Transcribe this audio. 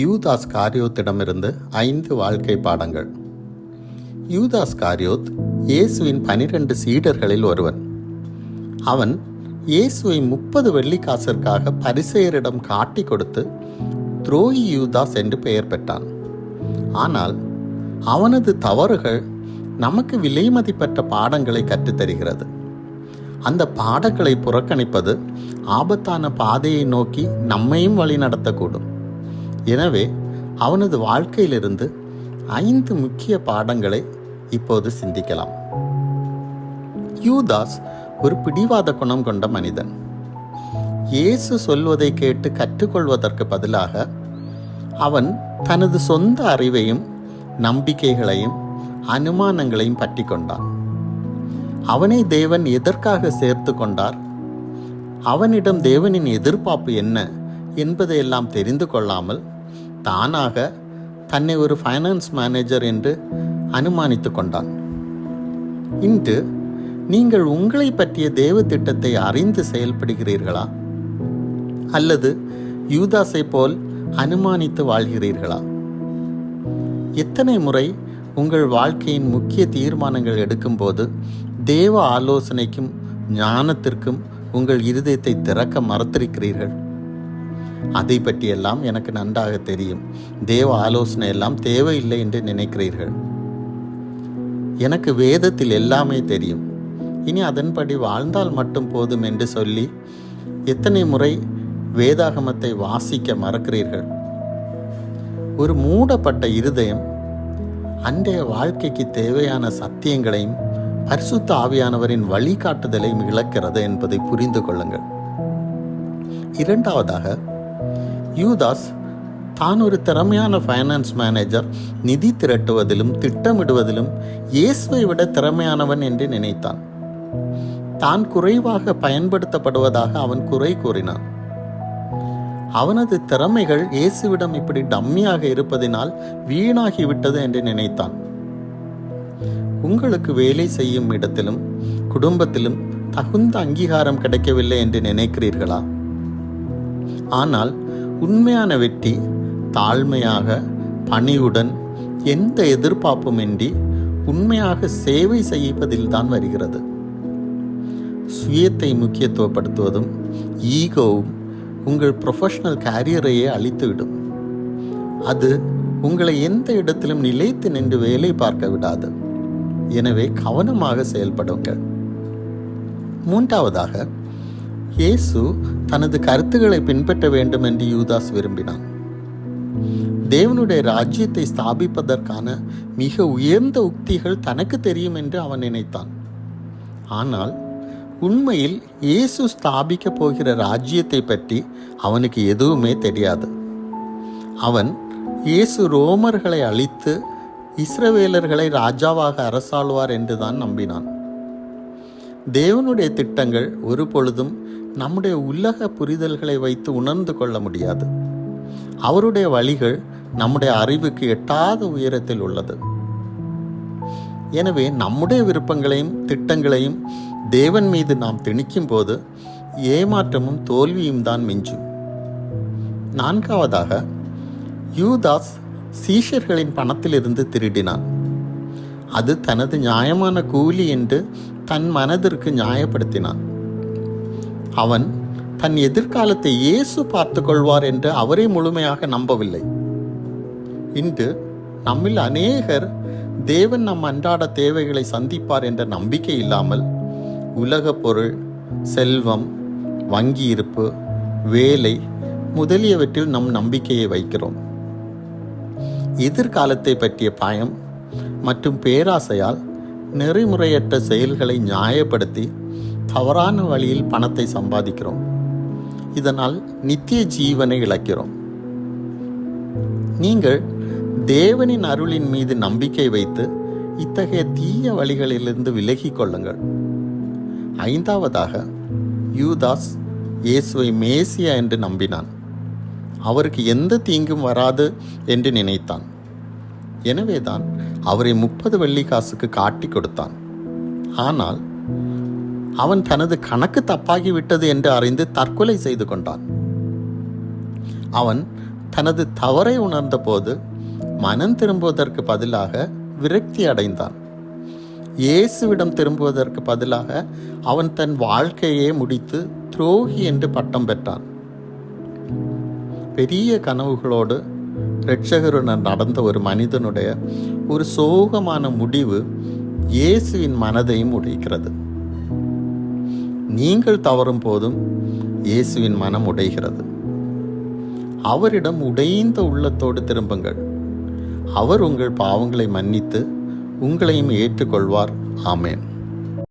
யூதாஸ் காரியோத்திடமிருந்து ஐந்து வாழ்க்கை பாடங்கள். யூதாஸ் காரியோத் இயேசுவின் பனிரெண்டு சீடர்களில் ஒருவன். அவன் இயேசுவை முப்பது வெள்ளிக்காசிற்காக பரிசெயரிடம் காட்டி கொடுத்து துரோகி யூதாஸ் என்று பெயர் பெற்றான். ஆனால் அவனது தவறுகள் நமக்கு விலைமதிப்பற்ற பாடங்களை கற்றுத்தருகிறது அந்த பாடங்களை புறக்கணிப்பது ஆபத்தான பாதையை நோக்கி நம்மையும் வழிநடத்தக்கூடும். எனவே அவனது வாழ்க்கையிலிருந்து ஐந்து முக்கிய பாடங்களை இப்போது சிந்திக்கலாம். யூதாஸ் ஒரு பிடிவாத குணம் கொண்ட மனிதன். இயேசு சொல்வதை கேட்டு கற்றுக்கொள்வதற்கு பதிலாக அவன் தனது சொந்த அறிவையும் நம்பிக்கைகளையும் அனுமானங்களையும் பற்றி கொண்டான். அவனை தேவன் எதற்காக சேர்த்து கொண்டார்? அவனிடம் தேவனின் எதிர்பார்ப்பு என்ன என்பதையெல்லாம் தெரிந்து கொள்ளாமல் தானாக தன்னை ஒரு ஃபைனான்ஸ் மேனேஜர் என்று அனுமானித்து கொண்டான். இன்று நீங்கள் உங்களை பற்றிய தேவ திட்டத்தை அறிந்து செயல்படுகிறீர்களா? அல்லது யூதாஸை போல் அனுமானித்து வாழ்கிறீர்களா? எத்தனை முறை உங்கள் வாழ்க்கையின் முக்கிய தீர்மானங்கள் எடுக்கும்போது தேவ ஆலோசனைக்கும் ஞானத்திற்கும் உங்கள் இருதயத்தை திறக்க மறுத்திருக்கிறீர்கள்? அதை பற்றியெல்லாம் எனக்கு நன்றாக தெரியும். தேவ ஆலோசனை எல்லாம் தேவையில்லை என்று நினைக்கிறீர்கள்? எனக்கு வேதத்தில் எல்லாமே தெரியும். இனி அதன்படி வாழ்ந்தால் மட்டும் போதும் என்று சொல்லி எத்தனை முறை வேதாகமத்தை வாசிக்க மறக்கிறீர்கள்? ஒரு மூடப்பட்ட இருதயம் அன்றைய வாழ்க்கைக்கு தேவையான சத்தியங்களையும் பரிசுத்த ஆவியானவரின் வழிகாட்டுதலையும் இழக்கிறது என்பதை புரிந்து கொள்ளுங்கள். இரண்டாவதாக யூதாஸ் தான் ஒரு திறமையான ஃபைனான்ஸ் மேனேஜர் நிதி திரட்டுவதிலும் திட்டமிடுவதிலும் இயேசுவை விட திறமையானவன் என்று நினைத்தான். தான் குறைவாக பயன்படுத்தப்படுவதாக அவன் குறை கூறினான். அவனது திறமைகள் இயேசுவிடம் இப்படி டம்மியாக இருப்பதினால் வீணாகிவிட்டது என்று நினைத்தான். உங்களுக்கு வேலை செய்யும் இடத்திலும் குடும்பத்திலும் தகுந்த அங்கீகாரம் கிடைக்கவில்லை என்று நினைக்கிறீர்களா? ஆனால் உண்மையான வெற்றி தாழ்மையாக பணிவுடன் எந்த எதிர்பார்ப்புமின்றி உண்மையாக சேவை செய்வதில்தான் வருகிறது. சுயத்தை முக்கியத்துவப்படுத்துவதும் ஈகோவும் உங்கள் ப்ரொஃபஷனல் கேரியரையே அழித்துவிடும். அது உங்களை எந்த இடத்திலும் நிலைத்து நின்று வேலை பார்க்க விடாது. எனவே கவனமாக செயல்படுங்கள். மூன்றாவதாக இயேசு தனது கருத்துக்களை பின்பற்ற வேண்டும் என்று யூதாஸ் விரும்பினான். தேவனுடைய ராஜ்யத்தை ஸ்தாபிப்பதற்கான மிக உயர்ந்த உக்திகள் தனக்கு தெரியும் என்று அவன் நினைத்தான். ஆனால் உண்மையில் இயேசு ஸ்தாபிக்க போகிற ராஜ்யத்தை பற்றி அவனுக்கு எதுவுமே தெரியாது. அவன் இயேசு ரோமர்களை அழித்து இஸ்ரவேலர்களை ராஜாவாக அரசாழ்வார் என்றுதான் நம்பினான். தேவனுடைய திட்டங்கள் ஒரு பொழுதும் நம்முடைய உலக புரிதல்களை வைத்து உணர்ந்து கொள்ள முடியாது. அவருடைய வழிகள் நம்முடைய அறிவுக்கு எட்டாத உயரத்தில் உள்ளது. எனவே நம்முடைய விருப்பங்களையும் திட்டங்களையும் தேவன் மீது நாம் திணிக்கும் போது ஏமாற்றமும் தோல்வியும் தான் மிஞ்சும். நான்காவதாக யூதாஸ் சீஷர்களின் பணத்திலிருந்து திருடினான். அது தனது நியாயமான கூலி என்று தன் மனதிற்கு நியாயப்படுத்தினான். அவன் தன் எதிர்காலத்தை இயேசு பார்த்து கொள்வார் என்று அவரே முழுமையாக நம்பவில்லை. இன்று நம்மில் அநேகர் தேவன் நம் அன்றாட தேவைகளை சந்திப்பார் என்ற நம்பிக்கை இல்லாமல் உலக பொருள் செல்வம் வங்கி இருப்பு வேலை முதலியவற்றில் நம் நம்பிக்கையை வைக்கிறோம். எதிர்காலத்தை பற்றிய பயம் மற்றும் பேராசையால் நெறிமுறையற்ற செயல்களை நியாயப்படுத்தி தவறான வழியில் பணத்தை சம்பாதிக்கிறோம். இதனால் நித்திய ஜீவனை இழக்கிறோம். நீங்கள் தேவனின் அருளின் மீது நம்பிக்கை வைத்து இத்தகைய தீய வழிகளிலிருந்து விலகிக் கொள்ளுங்கள். ஐந்தாவதாக யூதாஸ் இயேசுவை மேசியா என்று நம்பினான். அவருக்கு எந்த தீங்கும் வராது என்று நினைத்தான். எனவேதான் அவரை முப்பது வெள்ளி காசுக்கு காட்டி கொடுத்தான். ஆனால் அவன் தனது கணக்கு தப்பாகிவிட்டது என்று அறிந்து தற்கொலை செய்து கொண்டான். அவன் தனது தவறை உணர்ந்தபோது மனம் திரும்புவதற்கு பதிலாக விரக்தி அடைந்தான். இயேசுவிடம் திரும்புவதற்கு பதிலாக அவன் தன் வாழ்க்கையே முடித்து துரோகி என்று பட்டம் பெற்றான். பெரிய கனவுகளோடு ரட்சகருடன் நடந்த ஒரு மனிதனுடைய ஒரு சோகமான முடிவு இயேசுவின் மனதையும் உடைக்கிறது. நீங்கள் தவறும் போதும் இயேசுவின் மனம் உடைகிறது. அவரிடம் உடைந்த உள்ளத்தோடு திரும்புங்கள். அவர் உங்கள் பாவங்களை மன்னித்து உங்களையும் ஏற்றுக்கொள்வார். ஆமேன்.